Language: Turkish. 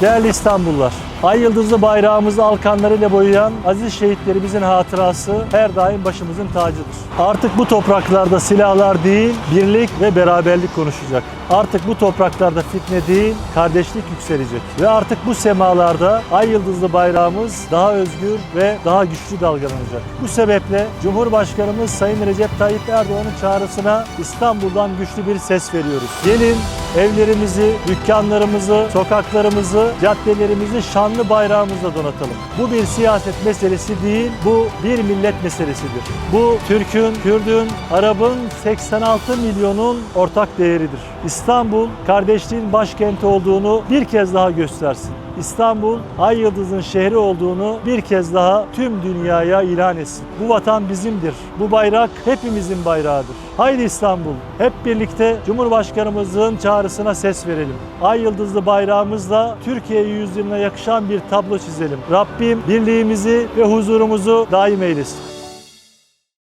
Değerli İstanbullular, ay yıldızlı bayrağımızı alkanlarıyla boyayan aziz şehitlerimizin hatırası her daim başımızın tacıdır. Artık bu topraklarda silahlar değil, birlik ve beraberlik konuşacak. Artık bu topraklarda fitne değil, kardeşlik yükselecek. Ve artık bu semalarda ay yıldızlı bayrağımız daha özgür ve daha güçlü dalgalanacak. Bu sebeple Cumhurbaşkanımız Sayın Recep Tayyip Erdoğan'ın çağrısına İstanbul'dan güçlü bir ses veriyoruz. Gelin evlerimizi, dükkanlarımızı, sokaklarımızı, caddelerimizi şanlı bayrağımızla donatalım. Bu bir siyaset meselesi değil, bu bir millet meselesidir. Bu Türk'ün, Kürd'ün, Arap'ın 86 milyonun ortak değeridir. İstanbul kardeşliğin başkenti olduğunu bir kez daha göstersin. İstanbul ay yıldızın şehri olduğunu bir kez daha tüm dünyaya ilan etsin. Bu vatan bizimdir. Bu bayrak hepimizin bayrağıdır. Haydi İstanbul hep birlikte Cumhurbaşkanımızın çağrısına ses verelim. Ay yıldızlı bayrağımızla Türkiye yüzyılına yakışan bir tablo çizelim. Rabbim birliğimizi ve huzurumuzu daim eylesin.